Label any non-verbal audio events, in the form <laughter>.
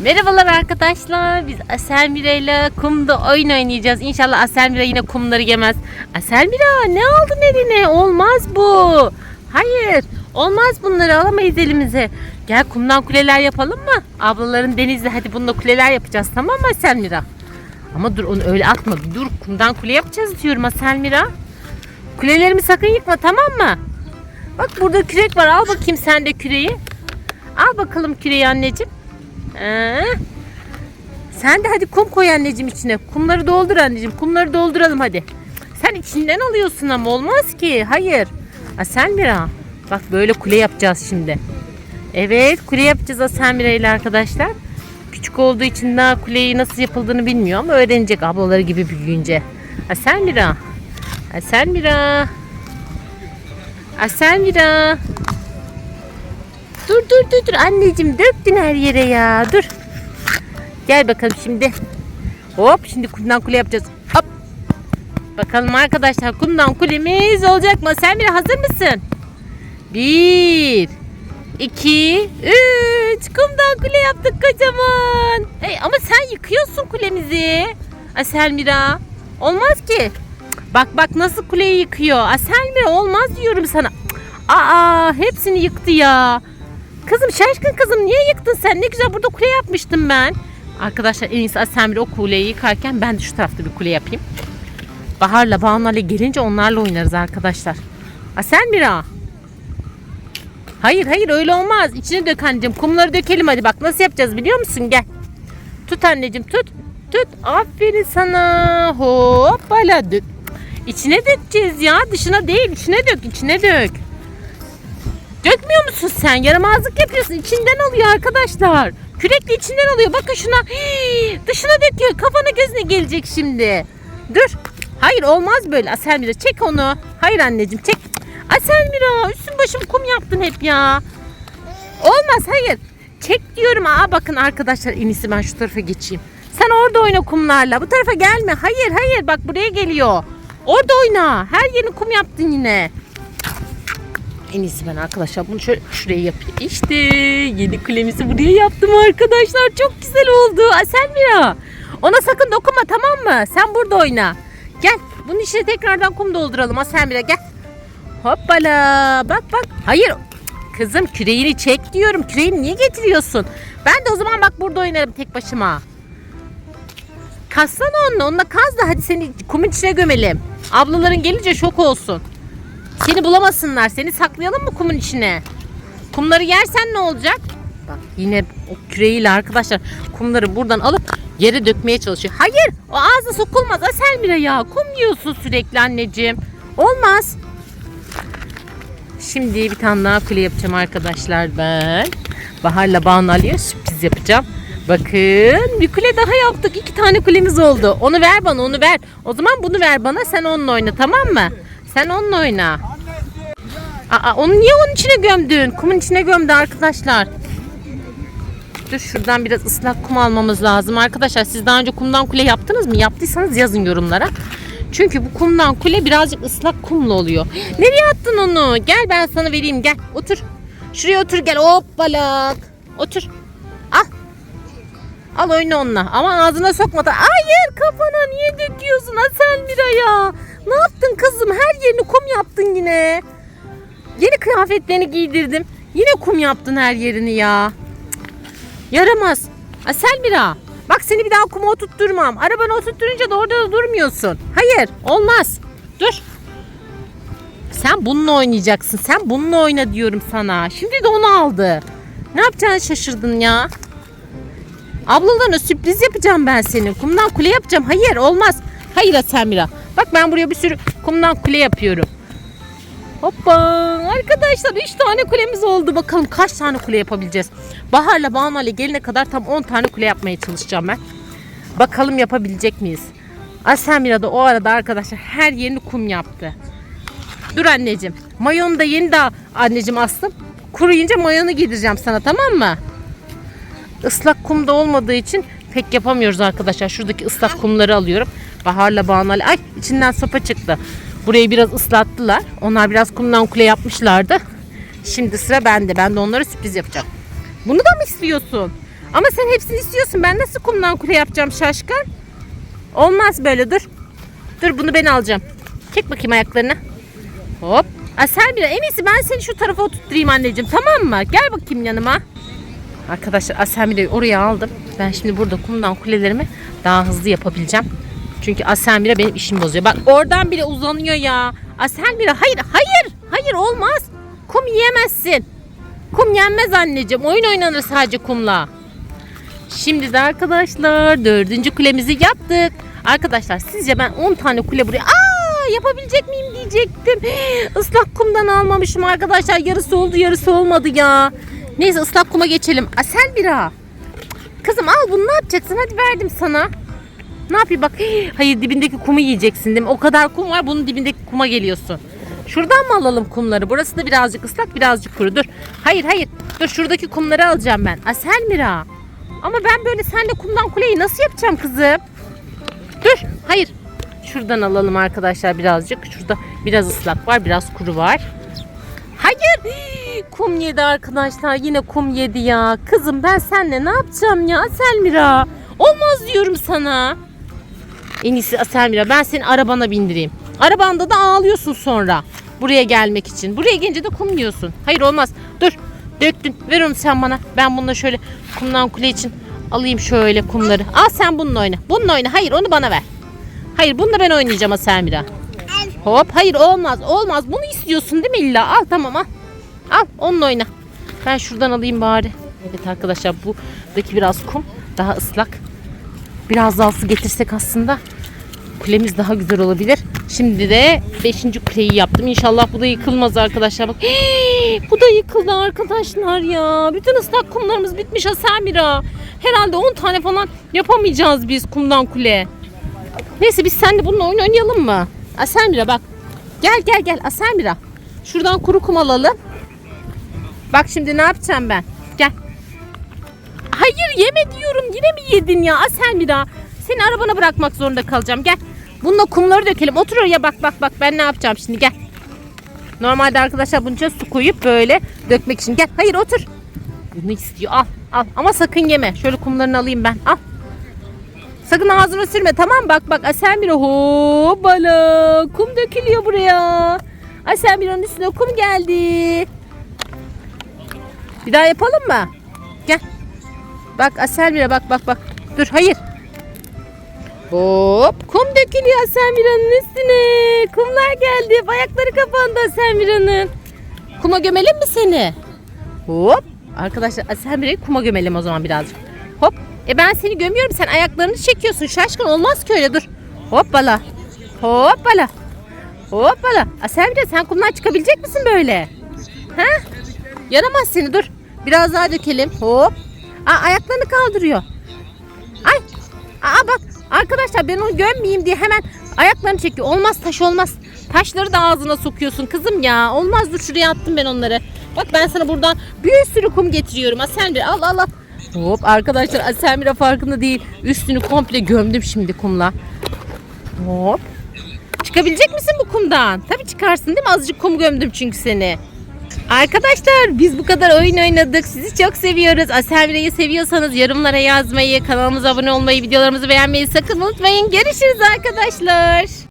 Merhabalar arkadaşlar. Biz Aselmira ile kumda oyun oynayacağız. İnşallah Aselmira yine kumları yemez. Aselmira ne aldın eline? Olmaz bu. Hayır. Olmaz bunları alamayız elimize. Gel kumdan kuleler yapalım mı? Ablaların denizde hadi bununla kuleler yapacağız tamam mı Aselmira? Ama dur onu öyle atma. Dur kumdan kule yapacağız diyorum Aselmira. Kulelerimi sakın yıkma tamam mı? Bak burada kürek var. Al bakayım sen de küreği. Al bakalım küreği anneciğim. Ee, sen de hadi kum koy anneciğim içine. Kumları doldur anneciğim. Kumları dolduralım hadi. Sen içinden alıyorsun ama olmaz ki. Hayır. Aselmira. Bak böyle kule yapacağız şimdi. Evet kule yapacağız Aselmira ile arkadaşlar. Küçük olduğu için daha kuleyi nasıl yapıldığını bilmiyor ama öğrenecek ablaları gibi büyüyünce. Aselmira. Aselmira. Aselmira. Dur dur dur dur anneciğim döktün her yere ya dur. Gel bakalım şimdi. Hop şimdi kumdan kule yapacağız. Hop. Bakalım arkadaşlar kumdan kulemiz olacak mı? Sen bir hazır mısın? Bir, iki, üç. Kumdan kule yaptık kocaman. Hey, ama sen yıkıyorsun kulemizi. Aselmira. Olmaz ki. Bak bak nasıl kuleyi yıkıyor. Aselmira olmaz diyorum sana. Aa hepsini yıktı ya. Kızım şaşkın kızım niye yıktın sen? Ne güzel burada kule yapmıştım ben. Arkadaşlar en iyisi Asemir o kuleyi yıkarken ben de şu tarafta bir kule yapayım. Bahar'la Banu'yla gelince onlarla oynarız arkadaşlar. Asemira. Hayır hayır öyle olmaz. İçine dök anneciğim. Kumları dökelim hadi bak nasıl yapacağız biliyor musun? Gel. Tut anneciğim tut. Tut. Aferin sana. Hoppala dök. İçine dökeceğiz ya. Dışına değil. içine dök. içine dök. Musun sen? Yaramazlık yapıyorsun. İçinden alıyor arkadaşlar. Kürekle içinden alıyor. Bakın şuna. Dışına döküyor. Kafana gözüne gelecek şimdi. Dur. Hayır olmaz böyle. Aselmira çek onu. Hayır anneciğim çek. Aselmira üstün başım kum yaptın hep ya. Olmaz hayır. Çek diyorum. Aa bakın arkadaşlar en ben şu tarafa geçeyim. Sen orada oyna kumlarla. Bu tarafa gelme. Hayır hayır bak buraya geliyor. Orada oyna. Her yerini kum yaptın yine. En iyisi ben arkadaşlar bunu şöyle şuraya yapayım. İşte yeni kulemizi buraya yaptım arkadaşlar. Çok güzel oldu. Aselmira. Ona sakın dokunma tamam mı? Sen burada oyna. Gel. Bunun içine tekrardan kum dolduralım Aselmira gel. Hoppala. Bak bak. Hayır. Kızım küreğini çek diyorum. Küreğini niye getiriyorsun? Ben de o zaman bak burada oynarım tek başıma. Kazsana onunla. Onunla kaz da hadi seni kumun içine gömelim. Ablaların gelince şok olsun. Seni bulamasınlar. Seni saklayalım mı kumun içine? Kumları yersen ne olacak? Bak yine o küreğiyle arkadaşlar kumları buradan alıp yere dökmeye çalışıyor. Hayır o ağzına sokulmaz Aselmira ya. Kum yiyorsun sürekli anneciğim. Olmaz. Şimdi bir tane daha kule yapacağım arkadaşlar ben. Bahar'la Banu Ali'ye sürpriz yapacağım. Bakın bir kule daha yaptık. İki tane kulemiz oldu. Onu ver bana onu ver. O zaman bunu ver bana sen onunla oyna tamam mı? Sen onunla oyna. Aa, onu niye onun içine gömdün? Kumun içine gömdü arkadaşlar. Dur şuradan biraz ıslak kum almamız lazım. Arkadaşlar siz daha önce kumdan kule yaptınız mı? Yaptıysanız yazın yorumlara. Çünkü bu kumdan kule birazcık ıslak kumlu oluyor. Nereye attın onu? Gel ben sana vereyim gel. Otur. Şuraya otur gel. Hoppalak. Otur. Al. Al oyna onunla. Ama ağzına sokma. Hayır kafana niye döküyorsun Aselmira ya? Ne yaptın kızım? Her yerini kum yaptın yine. Yeni kıyafetlerini giydirdim. Yine kum yaptın her yerini ya. Yaramaz. Aselmira. Bak seni bir daha kuma oturtturmam. Arabanı oturtturunca da orada da durmuyorsun. Hayır olmaz. Dur. Sen bununla oynayacaksın. Sen bununla oyna diyorum sana. Şimdi de onu aldı. Ne yapacağını şaşırdın ya. Ablalarına sürpriz yapacağım ben senin. Kumdan kule yapacağım. Hayır olmaz. Hayır Aselmira. Bak ben buraya bir sürü kumdan kule yapıyorum. Hoppa arkadaşlar 3 tane kulemiz oldu. Bakalım kaç tane kule yapabileceğiz. Bahar'la Banu ile gelene kadar tam 10 tane kule yapmaya çalışacağım ben. Bakalım yapabilecek miyiz? Asemira da o arada arkadaşlar her yerini kum yaptı. Dur anneciğim. Mayonu da yeni daha anneciğim astım. Kuruyunca mayonu giydireceğim sana tamam mı? Islak kum da olmadığı için pek yapamıyoruz arkadaşlar. Şuradaki ıslak kumları alıyorum. Bahar'la Banu Ay içinden sopa çıktı. Burayı biraz ıslattılar. Onlar biraz kumdan kule yapmışlardı. Şimdi sıra bende. Ben de onlara sürpriz yapacağım. Bunu da mı istiyorsun? Ama sen hepsini istiyorsun. Ben nasıl kumdan kule yapacağım şaşkın? Olmaz böyle dur. Dur bunu ben alacağım. Çek bakayım ayaklarını. Hop. Asel en iyisi ben seni şu tarafa oturtturayım anneciğim tamam mı? Gel bakayım yanıma. Arkadaşlar Asembire'yi oraya aldım. Ben şimdi burada kumdan kulelerimi daha hızlı yapabileceğim. Çünkü Asemire benim işimi bozuyor. Bak oradan bile uzanıyor ya. Asemire hayır hayır hayır olmaz. Kum yiyemezsin. Kum yenmez anneciğim. Oyun oynanır sadece kumla. Şimdi de arkadaşlar dördüncü kulemizi yaptık. Arkadaşlar sizce ben 10 tane kule buraya... Aa yapabilecek miyim diyecektim. <gasps> Islak kumdan almamışım arkadaşlar. Yarısı oldu yarısı olmadı ya. Neyse ıslak kuma geçelim. Asel bira. Kızım al bunu ne yapacaksın? Hadi verdim sana. Ne yapayım bak. Hayır dibindeki kumu yiyeceksin değil mi? O kadar kum var bunun dibindeki kuma geliyorsun. Şuradan mı alalım kumları? Burası da birazcık ıslak birazcık kuru. Dur. Hayır hayır. Dur şuradaki kumları alacağım ben. Asel Mira. Ama ben böyle senle kumdan kuleyi nasıl yapacağım kızım? Dur. Hayır. Şuradan alalım arkadaşlar birazcık. Şurada biraz ıslak var biraz kuru var. Hayır. Kum yedi arkadaşlar. Yine kum yedi ya. Kızım ben seninle ne yapacağım ya Selmira? Olmaz diyorum sana. En iyisi Selmira ben seni arabana bindireyim. Arabanda da ağlıyorsun sonra. Buraya gelmek için. Buraya gelince de kum yiyorsun. Hayır olmaz. Dur. Döktün. Ver onu sen bana. Ben bununla şöyle kumdan kule için alayım şöyle kumları. Al sen bununla oyna. Bununla oyna. Hayır onu bana ver. Hayır bununla ben oynayacağım Aselmira. Hop hayır olmaz olmaz. Bunu istiyorsun değil mi illa? Al tamam al. Al onunla oyna. Ben şuradan alayım bari. Evet arkadaşlar buradaki biraz kum daha ıslak. Biraz daha su getirsek aslında kulemiz daha güzel olabilir. Şimdi de 5. kuleyi yaptım. İnşallah bu da yıkılmaz arkadaşlar. Bak Hii, bu da yıkıldı arkadaşlar ya. Bütün ıslak kumlarımız bitmiş Asamira. Herhalde 10 tane falan yapamayacağız biz kumdan kule. Neyse biz seninle bununla oyun oynayalım mı? Aselmira bak. Gel gel gel Aselmira. Şuradan kuru kum alalım. Bak şimdi ne yapacağım ben? Hayır yeme diyorum. Yine mi yedin ya Aselmira? Seni arabana bırakmak zorunda kalacağım. Gel. Bununla kumları dökelim. Otur oraya bak bak bak. Ben ne yapacağım şimdi gel. Normalde arkadaşlar bunun içine su koyup böyle dökmek için. Gel. Hayır otur. Bunu istiyor. Al al. Ama sakın yeme. Şöyle kumlarını alayım ben. Al. Sakın ağzına sürme tamam? Bak bak Aselmira hoppala kum dökülüyor buraya. Aselmira'nın üstüne kum geldi. Bir daha yapalım mı? Gel. Bak Aselmira bak bak bak. Dur hayır. Hop kum dökülüyor Aselmira'nın üstüne. Kumlar geldi. Ayakları kapandı Aselmira'nın. Kuma gömelim mi seni? Hop. Arkadaşlar Aselmira'yı kuma gömelim o zaman birazcık. Hop. E ben seni gömüyorum. Sen ayaklarını çekiyorsun. Şaşkın olmaz ki öyle dur. Hoppala. Hoppala. Hoppala. Aselmira sen kumdan çıkabilecek misin böyle? Ha? Yaramaz seni dur. Biraz daha dökelim. Hop. Aa, ayaklarını kaldırıyor. Ay. Aa bak arkadaşlar ben onu gömmeyeyim diye hemen ayaklarını çekiyor. Olmaz taş olmaz. Taşları da ağzına sokuyorsun kızım ya. Olmaz dur şuraya attım ben onları. Bak ben sana buradan bir sürü kum getiriyorum. Aselmira al al al. Hop arkadaşlar Aselmira farkında değil. Üstünü komple gömdüm şimdi kumla. Hop. Çıkabilecek misin bu kumdan? Tabii çıkarsın değil mi? Azıcık kum gömdüm çünkü seni. Arkadaşlar biz bu kadar oyun oynadık. Sizi çok seviyoruz. Aselmira'yı seviyorsanız yorumlara yazmayı, kanalımıza abone olmayı, videolarımızı beğenmeyi sakın unutmayın. Görüşürüz arkadaşlar.